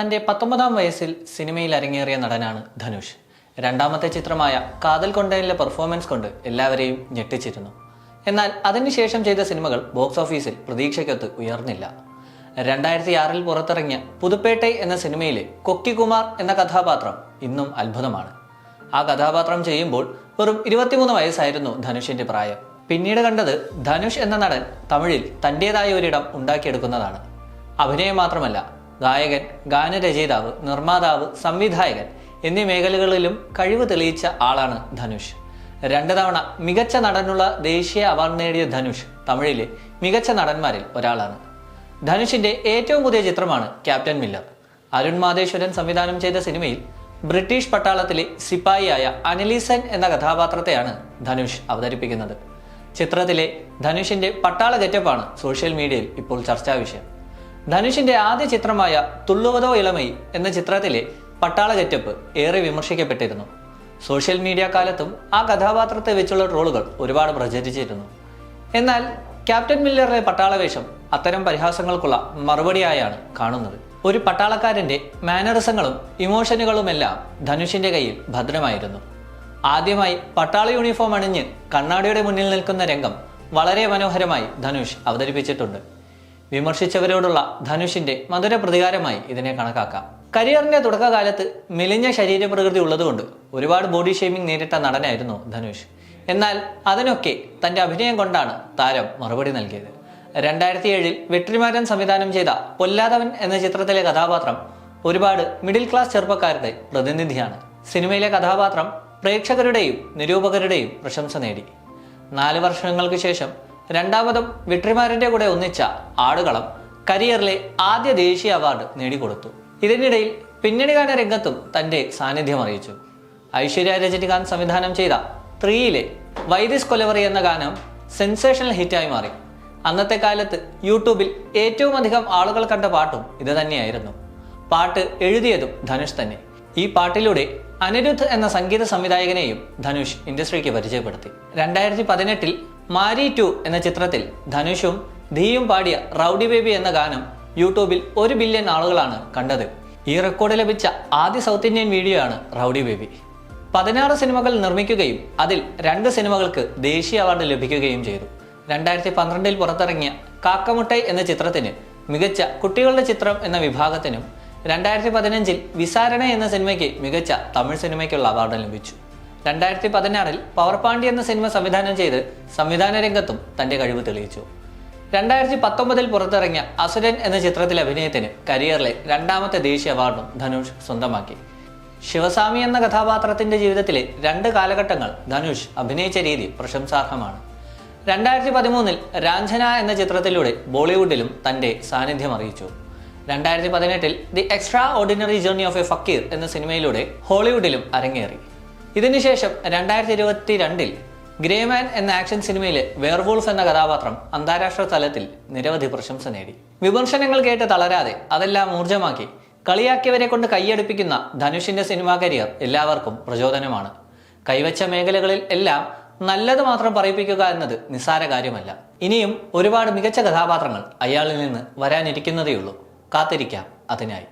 തന്റെ പത്തൊമ്പതാം വയസ്സിൽ സിനിമയിൽ അരങ്ങേറിയ നടനാണ് ധനുഷ്. രണ്ടാമത്തെ ചിത്രമായ കാതൽ കൊണ്ടയിലെ പെർഫോമൻസ് കൊണ്ട് എല്ലാവരെയും ഞെട്ടിച്ചിരുന്നു. എന്നാൽ അതിനുശേഷം ചെയ്ത സിനിമകൾ ബോക്സ് ഓഫീസിൽ പ്രതീക്ഷയ്ക്കൊത്ത് ഉയർന്നില്ല. രണ്ടായിരത്തി ആറിൽ പുറത്തിറങ്ങിയ പുതുപ്പേട്ടൈ എന്ന സിനിമയിലെ കൊക്കികുമാർ എന്ന കഥാപാത്രം ഇന്നും അത്ഭുതമാണ്. ആ കഥാപാത്രം ചെയ്യുമ്പോൾ വെറും ഇരുപത്തിമൂന്ന് വയസ്സായിരുന്നു ധനുഷിന്റെ പ്രായം. പിന്നീട് കണ്ടത് ധനുഷ് എന്ന നടൻ തമിഴിൽ തന്റെതായ ഒരിടം ഉണ്ടാക്കിയെടുക്കുന്നതാണ്. അഭിനയം മാത്രമല്ല ഗായകൻ ഗാനരചയിതാവ് നിർമ്മാതാവ് സംവിധായകൻ എന്നീ മേഖലകളിലും കഴിവ് തെളിയിച്ച ആളാണ് ധനുഷ്. രണ്ട് തവണ മികച്ച നടനുള്ള ദേശീയ അവാർഡ് നേടിയ ധനുഷ് തമിഴിലെ മികച്ച നടന്മാരിൽ ഒരാളാണ്. ധനുഷിന്റെ ഏറ്റവും പുതിയ ചിത്രമാണ് ക്യാപ്റ്റൻ മില്ലർ. അരുൺ മാതേശ്വരൻ സംവിധാനം ചെയ്ത സിനിമയിൽ ബ്രിട്ടീഷ് പട്ടാളത്തിലെ സിപ്പായിയായ അനലീസൻ എന്ന കഥാപാത്രത്തെയാണ് ധനുഷ് അവതരിപ്പിക്കുന്നത്. ചിത്രത്തിലെ ധനുഷിന്റെ പട്ടാള ഗെറ്റപ്പാണ് സോഷ്യൽ മീഡിയയിൽ ഇപ്പോൾ ചർച്ചാ വിഷയം ധനുഷിന്റെ ആദ്യ ചിത്രമായ തുള്ളുവതോ ഇളമൈ എന്ന ചിത്രത്തിലെ പട്ടാള ഗെറ്റപ്പ് ഏറെ വിമർശിക്കപ്പെട്ടിരുന്നു. സോഷ്യൽ മീഡിയ കാലത്തും ആ കഥാപാത്രത്തെ വെച്ചുള്ള ട്രോളുകൾ ഒരുപാട് പ്രചരിച്ചിരുന്നു. എന്നാൽ ക്യാപ്റ്റൻ മില്ലറിലെ പട്ടാളവേഷം അത്തരം പരിഹാസങ്ങൾക്കുള്ള മറുപടിയായാണ് കാണുന്നത്. ഒരു പട്ടാളക്കാരന്റെ മാനറിസങ്ങളും ഇമോഷനുകളുമെല്ലാം ധനുഷിന്റെ കയ്യിൽ ഭദ്രമായിരുന്നു. ആദ്യമായി പട്ടാള യൂണിഫോം അണിഞ്ഞ് കണ്ണാടിയുടെ മുന്നിൽ നിൽക്കുന്ന രംഗം വളരെ മനോഹരമായി ധനുഷ് അവതരിപ്പിച്ചിട്ടുണ്ട്. വിമർശിച്ചവരോടുള്ള ധനുഷിന്റെ മധുര പ്രതികാരമായി ഇതിനെ കണക്കാക്കാം. കരിയറിന്റെ തുടക്കകാലത്ത് മെലിഞ്ഞ ശരീരപ്രകൃതി ഉള്ളതുകൊണ്ട് ഒരുപാട് ബോഡി ഷേമിംഗ് നേരിട്ട നടനായിരുന്നു ധനുഷ്. എന്നാൽ അതിനൊക്കെ തന്റെ അഭിനയം കൊണ്ടാണ് താരം മറുപടി നൽകിയത്. രണ്ടായിരത്തി ഏഴിൽ വെട്രിമാരൻ സംവിധാനം ചെയ്ത പൊല്ലാതവൻ എന്ന ചിത്രത്തിലെ കഥാപാത്രം ഒരുപാട് മിഡിൽ ക്ലാസ് ചെറുപ്പക്കാരുടെ പ്രതിനിധിയാണ്. സിനിമയിലെ കഥാപാത്രം പ്രേക്ഷകരുടെയും നിരൂപകരുടെയും പ്രശംസ നേടി. നാല് വർഷങ്ങൾക്ക് ശേഷം രണ്ടാമതും വിട്രിമാരന്റെ കൂടെ ഒന്നിച്ച ആടുകളം കരിയറിലെ ആദ്യ ദേശീയ അവാർഡ് നേടിക്കൊടുത്തു. ഇതിനിടയിൽ പിന്നണി ഗാന രംഗത്തും തന്റെ സാന്നിധ്യം അറിയിച്ചു. ഐശ്വര്യ രജനികാന്ത് സംവിധാനം ചെയ്ത ത്രീയിലെ വൈദിസ് കൊലവറി എന്ന ഗാനം സെൻസേഷണൽ ഹിറ്റായി മാറി. അന്നത്തെ കാലത്ത് യൂട്യൂബിൽ ഏറ്റവും അധികം ആളുകൾ കണ്ട പാട്ടും ഇത് തന്നെയായിരുന്നു. പാട്ട് എഴുതിയതും ധനുഷ് തന്നെ. ഈ പാട്ടിലൂടെ അനിരുദ്ധ് എന്ന സംഗീത സംവിധായകനെയും ധനുഷ് ഇൻഡസ്ട്രിക്ക് പരിചയപ്പെടുത്തി. രണ്ടായിരത്തി പതിനെട്ടിൽ മാരി ടു എന്ന ചിത്രത്തിൽ ധനുഷും ധീയും പാടിയ റൗഡി ബേബി എന്ന ഗാനം യൂട്യൂബിൽ ഒരു ബില്യൺ ആളുകളാണ് കണ്ടത്. ഈ റെക്കോർഡ് ലഭിച്ച ആദ്യ സൗത്ത് ഇന്ത്യൻ വീഡിയോ ആണ് റൗഡി ബേബി. പതിനാറ് സിനിമകൾ നിർമ്മിക്കുകയും അതിൽ രണ്ട് സിനിമകൾക്ക് ദേശീയ അവാർഡ് ലഭിക്കുകയും ചെയ്തു. രണ്ടായിരത്തി പന്ത്രണ്ടിൽ പുറത്തിറങ്ങിയ കാക്കമുട്ടൈ എന്ന ചിത്രത്തിന് മികച്ച കുട്ടികളുടെ ചിത്രം എന്ന വിഭാഗത്തിനും രണ്ടായിരത്തി പതിനഞ്ചിൽ വിസാരണ എന്ന സിനിമയ്ക്ക് മികച്ച തമിഴ് സിനിമയ്ക്കുള്ള അവാർഡ് ലഭിച്ചു. രണ്ടായിരത്തി പതിനാറിൽ പവർപാണ്ടി എന്ന സിനിമ സംവിധാനം ചെയ്ത് സംവിധാന രംഗത്തും തന്റെ കഴിവ് തെളിയിച്ചു. രണ്ടായിരത്തി പത്തൊമ്പതിൽ പുറത്തിറങ്ങിയ അസുരൻ എന്ന ചിത്രത്തിലെ അഭിനയത്തിന് കരിയറിലെ രണ്ടാമത്തെ ദേശീയ അവാർഡും ധനുഷ് സ്വന്തമാക്കി. ശിവസ്വാമി എന്ന കഥാപാത്രത്തിന്റെ ജീവിതത്തിലെ രണ്ട് കാലഘട്ടങ്ങൾ ധനുഷ് അഭിനയിച്ച രീതി പ്രശംസാർഹമാണ്. രണ്ടായിരത്തി പതിമൂന്നിൽ രാഞ്ജന എന്ന ചിത്രത്തിലൂടെ ബോളിവുഡിലും തന്റെ സാന്നിധ്യം അറിയിച്ചു. രണ്ടായിരത്തി പതിനെട്ടിൽ the extra ordinary journey of a fakir എന്ന സിനിമയിലൂടെ ഹോളിവുഡിലും അരങ്ങേറി. ഇതിനുശേഷം രണ്ടായിരത്തി ഇരുപത്തി രണ്ടിൽ ഗ്രേമാൻ എന്ന ആക്ഷൻ സിനിമയിലെ വേർവൂൾഫ് എന്ന കഥാപാത്രം അന്താരാഷ്ട്ര തലത്തിൽ നിരവധി പ്രശംസ നേടി. വിമർശനങ്ങൾ കേട്ട് തളരാതെ അതെല്ലാം ഊർജമാക്കി കളിയാക്കിയവരെ കൊണ്ട് കൈയടുപ്പിക്കുന്ന ധനുഷിന്റെ സിനിമാ കരിയർ എല്ലാവർക്കും പ്രചോദനമാണ്. കൈവച്ച മേഖലകളിൽ എല്ലാം നല്ലത് മാത്രം പറയിപ്പിക്കുക എന്നത് നിസ്സാര കാര്യമല്ല. ഇനിയും ഒരുപാട് മികച്ച കഥാപാത്രങ്ങൾ അയാളിൽ നിന്ന് വരാനിരിക്കുന്നതേയുള്ളൂ. കാത്തിരിക്കാം അതിനായി.